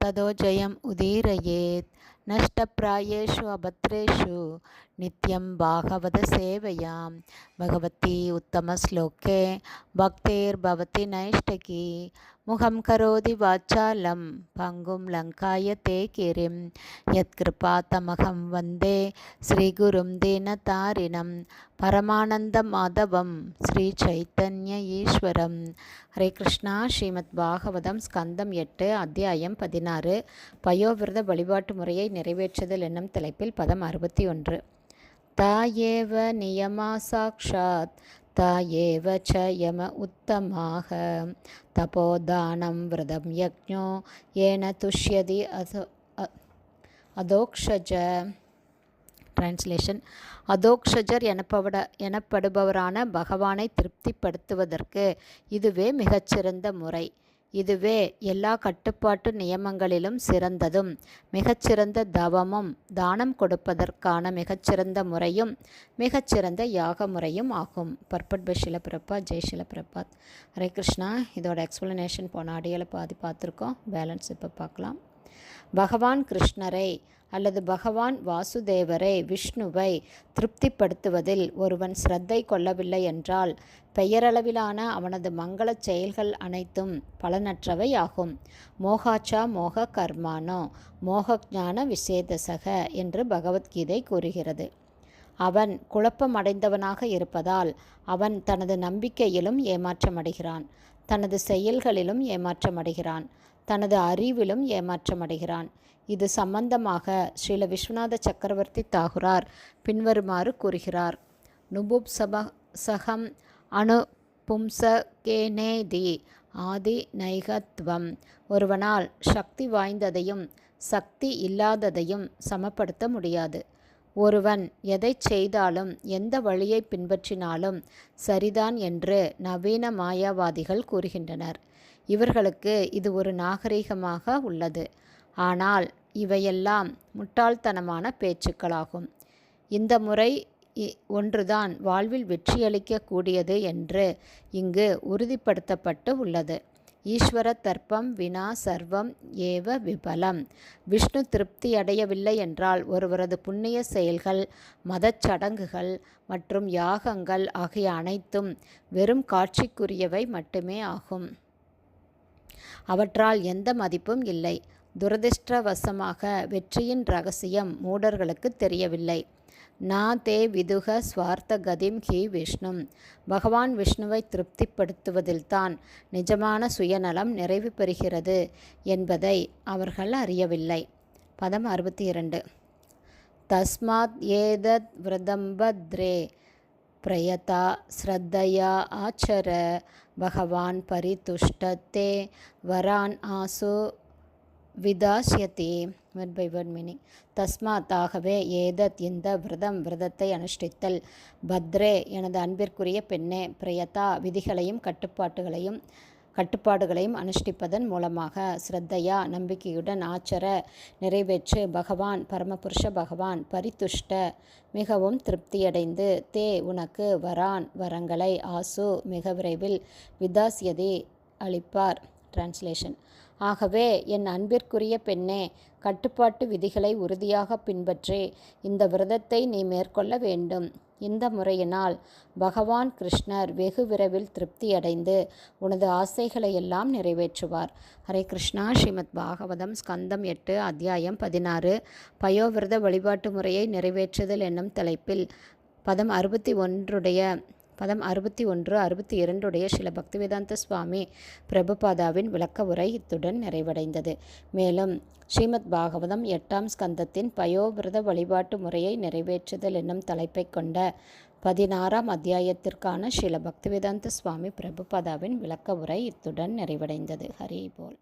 ததோ ஜெயம் உதீரயேத் நஷ்டப்பிராயேஷு அபத்ரேஷு நித்யம் பாகவத சேவையாம் பகவதி உத்தமஸ்லோகே பக்தேர்பவதி நைஷ்டகி முகம் கரோதி வாச்சாலம் பங்கும் லங்காய தே கிரிம் யத்கிருபா தமகம் வந்தே ஸ்ரீகுரும் தீனதாரிணம் பரமானந்த மாதவம் ஸ்ரீ சைத்தன்ய ஈஸ்வரம் ஹரே கிருஷ்ணா ஸ்ரீமத் பாகவதம் ஸ்கந்தம் எட்டு அத்தியாயம் பதினாறு பயோவிரத வழிபாட்டு முறையை நிறைவேற்றுதல் என்னும் தலைப்பில் பதம் அறுபத்தி ஒன்று தாயேவ நியமா சாட்சாத் தாயேவ ச யம உத்தமாக தபோதானம் விரதம் யக்ஞோ ஏன துஷ்யதி அதோ அதோக்ஷஜ டிரான்ஸ்லேஷன் அதோக்ஷஜர் எனப்பட எனப்படுபவரான பகவானை திருப்திப்படுத்துவதற்கு இதுவே மிகச்சிறந்த முறை. இதுவே எல்லா கட்டுப்பாட்டு நியமங்களிலும் சிறந்ததும். மிகச்சிறந்த தவமும் தானம் கொடுப்பதற்கான மிகச்சிறந்த முறையும் மிகச்சிறந்த யாக முறையும் ஆகும். பர்பட் பை ஷிலபிரபா ஜெய் ஷிலபிரபாத். ஹரே கிருஷ்ணா. இதோட எக்ஸ்பிளனேஷன் போன அடியில் பாதி பார்த்துருக்கோம். பேலன்ஸ் இப்போ பார்க்கலாம். பகவான் கிருஷ்ணரை அல்லது பகவான் வாசுதேவரை விஷ்ணுவை திருப்திப்படுத்துவதில் ஒருவன் சிரத்தை கொள்ளவில்லை என்றால் பெயரளவிலான அவனது மங்களச் செயல்கள் அனைத்தும் பலனற்றவை ஆகும். மோகாச்சா மோக கர்மானோ மோகஜான விசேதசக என்று பகவத்கீதை கூறுகிறது. அவன் குழப்பமடைந்தவனாக இருப்பதால் அவன் தனது நம்பிக்கையிலும் ஏமாற்றமடைகிறான் தனது செயல்களிலும் ஏமாற்றமடைகிறான். தனது அறிவிலும் ஏமாற்றமடைகிறான். இது சம்பந்தமாக ஸ்ரீல விஸ்வநாத சக்கரவர்த்தி தாகுரார் பின்வருமாறு கூறுகிறார். நுபுப் சப சகம் அணு பும்ச கேனேதி ஆதி நைகத்வம். ஒருவனால் சக்தி வாய்ந்ததையும் சக்தி இல்லாததையும் சமப்படுத்த முடியாது. ஒருவன் எதை செய்தாலும் எந்த வழியை பின்பற்றினாலும் சரிதான் என்று நவீன மாயாவாதிகள் கூறுகின்றனர். இவர்களுக்கு இது ஒரு நாகரிகமாக உள்ளது. ஆனால் இவையெல்லாம் முட்டாள்தனமான பேச்சுக்களாகும். இந்த முறை ஒன்றுதான் வாழ்வில் வெற்றியளிக்கக்கூடியது என்று இங்கு உறுதிப்படுத்தப்பட்டு உள்ளது. ஈஸ்வர தர்ப்பம் வினா சர்வம் ஏவ விபலம். விஷ்ணு திருப்தி அடையவில்லை என்றால் ஒருவரது புண்ணிய செயல்கள் மதச்சடங்குகள் மற்றும் யாகங்கள் ஆகிய அனைத்தும் வெறும் காட்சிக்குரியவை மட்டுமே ஆகும். அவற்றால் எந்த மதிப்பும் இல்லை. துரதிருஷ்டவசமாக வெற்றியின் ரகசியம் மூடர்களுக்கு தெரியவில்லை. நா தே விதுக ஸ்வார்த்த கதிம் ஹி விஷ்ணு பகவான் விஷ்ணுவை திருப்திப்படுத்துவதில்தான் நிஜமான சுயநலம் நிறைவு பெறுகிறது என்பதை அவர்கள் அறியவில்லை. பதம் அறுபத்தி இரண்டு தஸ்மாத் ஏதத் விரதம்பத்ரே பிரயதா ஸ்ரத்தையா ஆச்சர. பகவான் பரிதுஷ்டத்தே. வரான் ஆசு விதாசியத்தே. வேர்ட் பை வேர்ட் மீனிங் தஸ்மாத்தாகவே ஏதத் இந்த விரதம் விரதத்தை அனுஷ்டித்தல். பத்ரே எனது அன்பிற்குரிய பெண்ணே பிரயதா விதிகளையும் கட்டுப்பாட்டுகளையும் கட்டுப்பாடுகளையும் அனுஷ்டிப்பதன் மூலமாக ஸ்ரத்தையா நம்பிக்கையுடன் ஆச்சர நிறைவேற்று பகவான் பரமபுருஷ பகவான் பரித்துஷ்ட மிகவும் திருப்தியடைந்து தே உனக்கு வரான் வரங்களை ஆசு மிக விரைவில் விதாசியதி அளிப்பார். டிரான்ஸ்லேஷன் ஆகவே என் அன்பிற்குரிய பெண்ணே கட்டுப்பாட்டு விதிகளை உறுதியாக பின்பற்றி. இந்த விரதத்தை நீ மேற்கொள்ள வேண்டும். இந்த முறையினால் பகவான் கிருஷ்ணர் வெகு விரைவில் திருப்தியடைந்து உனது ஆசைகளை எல்லாம் நிறைவேற்றுவார். ஹரே கிருஷ்ணா ஸ்ரீமத் பாகவதம் ஸ்கந்தம் எட்டு அத்தியாயம் பதினாறு. பயோவிரத வழிபாட்டு முறையை நிறைவேற்றுதல் என்னும் தலைப்பில் பதம் அறுபத்தி ஒன்றுடைய பதம் அறுபத்தி ஒன்று அறுபத்தி இரண்டுடைய சில பக்திவேதாந்த சுவாமி பிரபுபாதாவின் விளக்க உரை இத்துடன் நிறைவடைந்தது. மேலும் ஸ்ரீமத் பாகவதம் எட்டாம் ஸ்கந்தத்தின் பயோவிரத வழிபாட்டு முறையை நிறைவேற்றுதல் என்னும் தலைப்பை கொண்ட பதினாறாம் அத்தியாயத்திற்கான சில பக்திவேதாந்த சுவாமி பிரபுபாதாவின் விளக்க உரை இத்துடன் நிறைவடைந்தது. ஹரி போல்